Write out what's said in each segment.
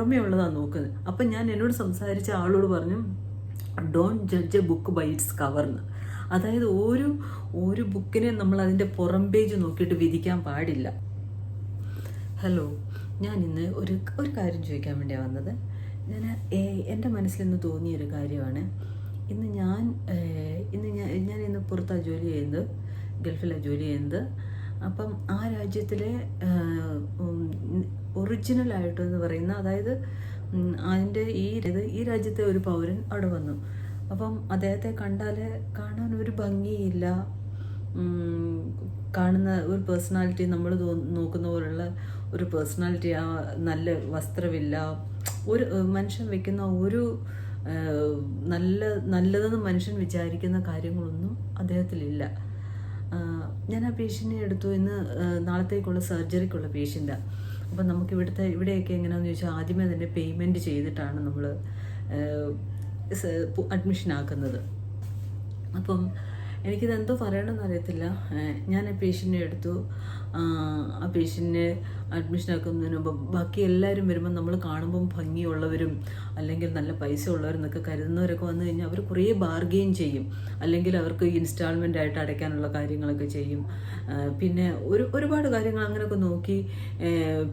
പുറമേ ഉള്ളതാണ് നോക്കുന്നത്. അപ്പം ഞാൻ എന്നോട് സംസാരിച്ച ആളോട് പറഞ്ഞു don't judge a book by its കവർന്ന് അതായത് ഒരു ഒരു ബുക്കിനെ നമ്മൾ അതിന്റെ പുറം പേജ് നോക്കിയിട്ട് വിധിക്കാൻ പാടില്ല. ഹലോ ഞാൻ ഇന്ന് ഒരു ഒരു കാര്യം ചോദിക്കാൻ വേണ്ടിയാണ് വന്നത്. ഞാൻ എന്റെ മനസ്സിൽ ഇന്ന് തോന്നിയ ഒരു കാര്യമാണ്. ഇന്ന് ഞാൻ ഇന്ന് ഞാൻ ഞാൻ ഇന്ന് പുറത്താണ് ജോലി ചെയ്യുന്നത് ഗൾഫിലാണ് ജോലി ചെയ്യുന്നത്. അപ്പം ആ രാജ്യത്തിലെ ഒറിജിനൽ ആയിട്ട് എന്ന് പറയുന്ന അതായത് അതിന്റെ ഈ ഇത് ഈ രാജ്യത്തെ ഒരു പൗരൻ അവിടെ വന്നു. അപ്പം അദ്ദേഹത്തെ കണ്ടാൽ കാണാൻ ഒരു ഭംഗിയില്ല. കാണുന്ന ഒരു പേഴ്സണാലിറ്റി നമ്മൾ നോക്കുന്ന പോലുള്ള ഒരു പേഴ്സണാലിറ്റി ആ നല്ല വസ്ത്രമില്ല ഒരു മനുഷ്യൻ വെക്കുന്ന ഒരു നല്ല നല്ലതെന്ന് മനുഷ്യൻ വിചാരിക്കുന്ന കാര്യങ്ങളൊന്നും അദ്ദേഹത്തിലില്ല. ഞാൻ ആ പേഷ്യന്റിനെ എടുത്തു ഇന്ന് നാളത്തേക്കുള്ള സർജറിക്കുള്ള പേഷ്യന്റാണ് അപ്പം നമുക്ക് ഇവിടുത്തെ ഇവിടെയൊക്കെ എങ്ങനെയാണെന്ന് ചോദിച്ചാൽ ആദ്യമേ തന്നെ പേയ്മെന്റ് ചെയ്തിട്ടാണ് നമ്മൾ അഡ്മിഷൻ ആക്കുന്നത്. അപ്പം എനിക്കിത് എന്തോ പറയണമെന്ന് അറിയത്തില്ല ഞാൻ പേഷ്യന്റിനെ എടുത്തു. ആ പേഷ്യന്റിനെ അഡ്മിഷൻ ആക്കുന്നതിന് മുമ്പ് ബാക്കി എല്ലാവരും വരുമ്പോൾ നമ്മൾ കാണുമ്പം ഭംഗിയുള്ളവരും അല്ലെങ്കിൽ നല്ല പൈസ ഉള്ളവരും എന്നൊക്കെ കരുതുന്നവരൊക്കെ വന്നു കഴിഞ്ഞാൽ അവർ കുറേ ബാർഗെയിൻ ചെയ്യും. അല്ലെങ്കിൽ അവർക്ക് ഇൻസ്റ്റാൾമെന്റ് ആയിട്ട് അടയ്ക്കാനുള്ള കാര്യങ്ങളൊക്കെ ചെയ്യും. പിന്നെ ഒരു ഒരുപാട് കാര്യങ്ങൾ അങ്ങനെയൊക്കെ നോക്കി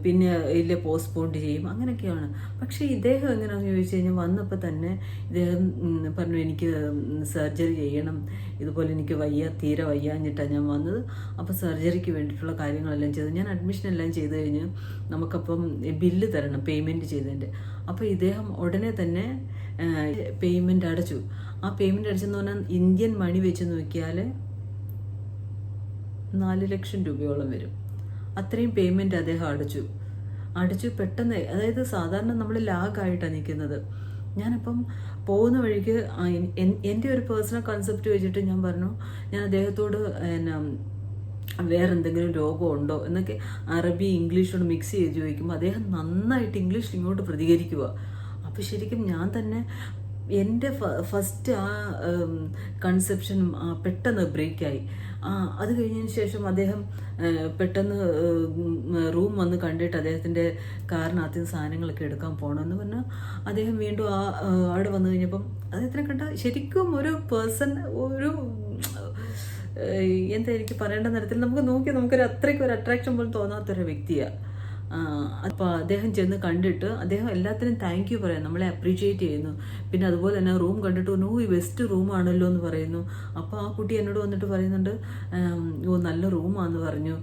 പിന്നെ ഇല്ല പോസ്റ്റ്പോണ്ട് ചെയ്യും. അങ്ങനെയൊക്കെയാണ്. പക്ഷേ ഇദ്ദേഹം എങ്ങനെയാണെന്ന് ചോദിച്ചു കഴിഞ്ഞാൽ വന്നപ്പോൾ തന്നെ ഇദ്ദേഹം പറഞ്ഞു എനിക്ക് സർജറി ചെയ്യണം. ഇതുപോലെ എനിക്ക് വയ്യ തീരെ വയ്യാഞ്ഞിട്ടാണ് ഞാൻ വന്നത്. അപ്പോൾ സർജറിക്ക് വേണ്ടിയിട്ടുള്ള കാര്യങ്ങളെല്ലാം ചെയ്ത്. ഞാൻ അഡ്മിഷൻ എല്ലാം ചെയ്ത് കഴിഞ്ഞ് നമുക്കപ്പം ബില്ല് തരണം പേയ്മെന്റ് ചെയ്തതിന്റെ. അപ്പോൾ ഇദ്ദേഹം ഉടനെ തന്നെ പേയ്മെന്റ് അടച്ചു. ആ പേയ്മെന്റ് അടച്ചെന്ന് പറഞ്ഞാൽ ഇന്ത്യൻ മണി വെച്ച് നോക്കിയാൽ നാല് ലക്ഷം രൂപയോളം വരും. അത്രയും പേയ്മെന്റ് അദ്ദേഹം അടച്ചു. അടച്ചു പെട്ടെന്ന് അതായത് സാധാരണ നമ്മൾ ലാഗായിട്ടാണ് നിൽക്കുന്നത്. ഞാനപ്പം പോകുന്ന വഴിക്ക് എന്റെ ഒരു പേഴ്സണൽ കൺസെപ്റ്റ് വെച്ചിട്ട് ഞാൻ പറഞ്ഞു ഞാൻ അദ്ദേഹത്തോട് എന്നാ വേറെ എന്തെങ്കിലും രോഗമുണ്ടോ എന്നൊക്കെ അറബി ഇംഗ്ലീഷോട് മിക്സ് ചെയ്ത് ചോദിക്കുമ്പോൾ അദ്ദേഹം നന്നായിട്ട് ഇംഗ്ലീഷിൽ ഇങ്ങോട്ട് പ്രതികരിക്കുക അപ്പോൾ ശരിക്കും ഞാൻ തന്നെ എന്റെ ഫസ്റ്റ് ആ കൺസെപ്ഷൻ പെട്ടെന്ന് ബ്രേക്കായി ആ അത് കഴിഞ്ഞതിന് ശേഷം അദ്ദേഹം പെട്ടെന്ന് റൂം വന്ന് കണ്ടിട്ട് അദ്ദേഹത്തിന്റെ കാറിനകത്ത് സാധനങ്ങളൊക്കെ എടുക്കാൻ പോകണമെന്ന് പറഞ്ഞാൽ അദ്ദേഹം വീണ്ടും ആ അവിടെ വന്നു കഴിഞ്ഞപ്പം അദ്ദേഹത്തിനെ കണ്ട ശരിക്കും ഒരു പേഴ്സൺ ഒരു എന്താ എനിക്ക് പറയേണ്ട തരത്തിൽ നമുക്ക് നോക്കി നമുക്കൊരു അത്രയ്ക്ക് ഒരു അട്രാക്ഷൻ പോലും തോന്നാത്തൊരു വ്യക്തിയാണ് അപ്പോൾ അദ്ദേഹം ചെന്ന് കണ്ടിട്ട് അദ്ദേഹം എല്ലാത്തിനും താങ്ക് യു പറയാം നമ്മളെ അപ്രീഷിയേറ്റ് ചെയ്യുന്നു. പിന്നെ അതുപോലെ തന്നെ റൂം കണ്ടിട്ട് പറഞ്ഞു, ഈ ബെസ്റ്റ് റൂം ആണല്ലോ എന്ന് പറയുന്നു. അപ്പോൾ ആ കുട്ടി എന്നോട് വന്നിട്ട് പറയുന്നുണ്ട് ഓ നല്ല റൂമാന്ന് പറഞ്ഞു.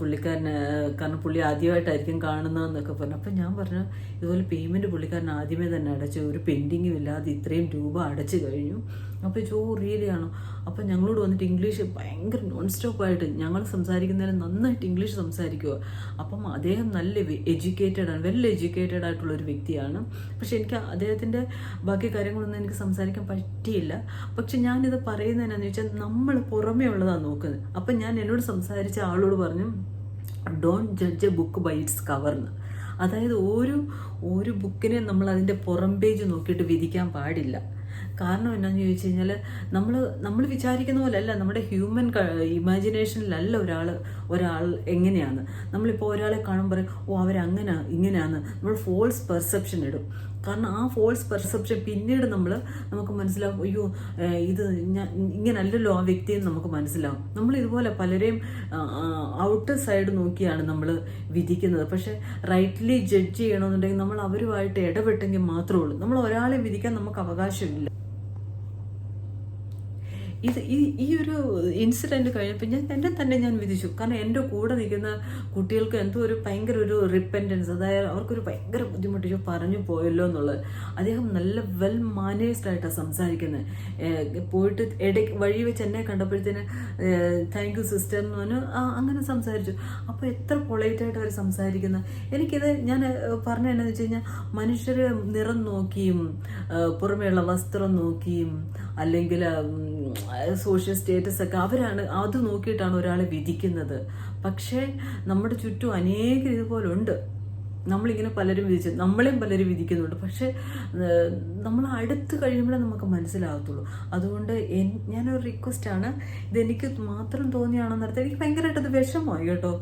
പുള്ളിക്കാരന് കാരണം പുള്ളി ആദ്യമായിട്ടായിരിക്കും കാണുന്നതെന്നൊക്കെ പറഞ്ഞു. അപ്പം ഞാൻ പറഞ്ഞു ഇതുപോലെ പേയ്മെന്റ് പുള്ളിക്കാരൻ ആദ്യമേ തന്നെ അടച്ചു. ഒരു പെൻഡിങ്ങും ഇല്ലാതെ ഇത്രയും രൂപ അടച്ചു കഴിഞ്ഞു. അപ്പോൾ ജോ റിയലി ആണോ? അപ്പോൾ ഞങ്ങളോട് വന്നിട്ട് ഇംഗ്ലീഷ് ഭയങ്കര നോൺ സ്റ്റോപ്പായിട്ട് ഞങ്ങൾ സംസാരിക്കുന്നതിന് നന്നായിട്ട് ഇംഗ്ലീഷ് സംസാരിക്കുക അപ്പം അദ്ദേഹം നല്ല എഡ്യൂക്കേറ്റഡ് ആണ് വെൽ എഡ്യൂക്കേറ്റഡ് ആയിട്ടുള്ള ഒരു വ്യക്തിയാണ്. പക്ഷെ എനിക്ക് അദ്ദേഹത്തിന്റെ ബാക്കി കാര്യങ്ങളൊന്നും എനിക്ക് സംസാരിക്കാൻ പറ്റിയില്ല. പക്ഷെ ഞാനിത് പറയുന്നതിനാന്ന് വെച്ചാൽ നമ്മൾ പുറമേ ഉള്ളതാണ് നോക്കുന്നത്. അപ്പം ഞാൻ എന്നോട് സംസാരിച്ച ആളോട് പറഞ്ഞു don't judge a book by its കവർന്ന് അതായത് ഒരു ഒരു ബുക്കിനെ നമ്മൾ അതിന്റെ പുറം പേജ് നോക്കിയിട്ട് വിധിക്കാൻ പാടില്ല. കാരണം എന്നാന്ന് ചോദിച്ചു കഴിഞ്ഞാൽ നമ്മൾ നമ്മൾ വിചാരിക്കുന്ന പോലെ അല്ല നമ്മുടെ ഹ്യൂമൻ ഇമാജിനേഷനിലല്ല ഒരാൾ ഒരാൾ എങ്ങനെയാണ്. നമ്മളിപ്പോൾ ഒരാളെ കാണുമ്പോൾ പറയും ഓ അവരങ്ങനെ ഇങ്ങനെയാണ് നമ്മൾ ഫോൾസ് പെർസെപ്ഷൻ ഇടും. കാരണം ആ ഫോൾസ് പെർസെപ്ഷൻ പിന്നീട് നമ്മൾ നമുക്ക് മനസ്സിലാവും അയ്യോ ഇത് ഞാൻ ഇങ്ങനല്ലല്ലോ ആ വ്യക്തിയെന്ന് നമുക്ക് മനസ്സിലാവും. നമ്മൾ ഇതുപോലെ പലരെയും ഔട്ടർ സൈഡ് നോക്കിയാണ് നമ്മൾ വിധിക്കുന്നത്. പക്ഷേ റൈറ്റ്ലി ജഡ്ജ് ചെയ്യണമെന്നുണ്ടെങ്കിൽ നമ്മൾ അവരുമായിട്ട് ഇടപെട്ടെങ്കിൽ മാത്രമേ ഉള്ളൂ. നമ്മൾ ഒരാളെ വിധിക്കാൻ നമുക്ക് അവകാശമില്ല. ഇത് ഈ ഈ ഒരു ഇൻസിഡന്റ് കഴിഞ്ഞപ്പോൾ ഞാൻ എന്നെ തന്നെ ഞാൻ വിധിച്ചു. കാരണം എന്റെ കൂടെ നിൽക്കുന്ന കുട്ടികൾക്ക് എന്തോ ഒരു ഭയങ്കര ഒരു റിപ്പന്റൻസ് അതായത് അവർക്കൊരു ഭയങ്കര ബുദ്ധിമുട്ട് "അയ്യോ, പറഞ്ഞു പോയല്ലോ എന്നുള്ളത്. അദ്ദേഹം നല്ല വെൽ മാനേഴ്സ്ഡ് ആയിട്ടാണ് സംസാരിക്കുന്നത് പോയിട്ട് ഇടയ്ക്ക് വഴി വെച്ച് എന്നെ കണ്ടപ്പോഴത്തേന് താങ്ക് യു സിസ്റ്റർ എന്ന് പറഞ്ഞു. അങ്ങനെ സംസാരിച്ചു. അപ്പോൾ എത്ര പൊളൈറ്റായിട്ട് അവർ സംസാരിക്കുന്നത് എനിക്കിത് ഞാൻ പറഞ്ഞ എന്നാന്ന് വെച്ച് കഴിഞ്ഞാൽ മനുഷ്യർ നിറം നോക്കിയും പുറമേയുള്ള വസ്ത്രം നോക്കിയും അല്ലെങ്കിൽ സോഷ്യൽ സ്റ്റേറ്റസ് ഒക്കെ അവരാണ് അത് നോക്കിയിട്ടാണ് ഒരാളെ വിധിക്കുന്നത്. പക്ഷേ നമ്മുടെ ചുറ്റും അനേകം ഇതുപോലുണ്ട്. നമ്മളിങ്ങനെ പലരും വിധിച്ചു നമ്മളെയും പലരും വിധിക്കുന്നുണ്ട്. പക്ഷേ നമ്മൾ അടുത്ത് കഴിയുമ്പോഴേ നമുക്ക് മനസ്സിലാകത്തുള്ളൂ. അതുകൊണ്ട് ഞാനൊരു റിക്വസ്റ്റാണ് ഇതെനിക്ക് മാത്രം തോന്നിയാണെന്ന് നടത്തില്ല എനിക്ക് ഭയങ്കരമായിട്ട് അത് വിഷമമായി കേട്ടോ.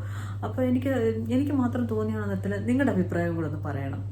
അപ്പോൾ എനിക്ക് എനിക്ക് മാത്രം തോന്നിയാണെന്ന് നടത്തില്ല നിങ്ങളുടെ അഭിപ്രായം കൂടെ ഒന്ന് പറയണം.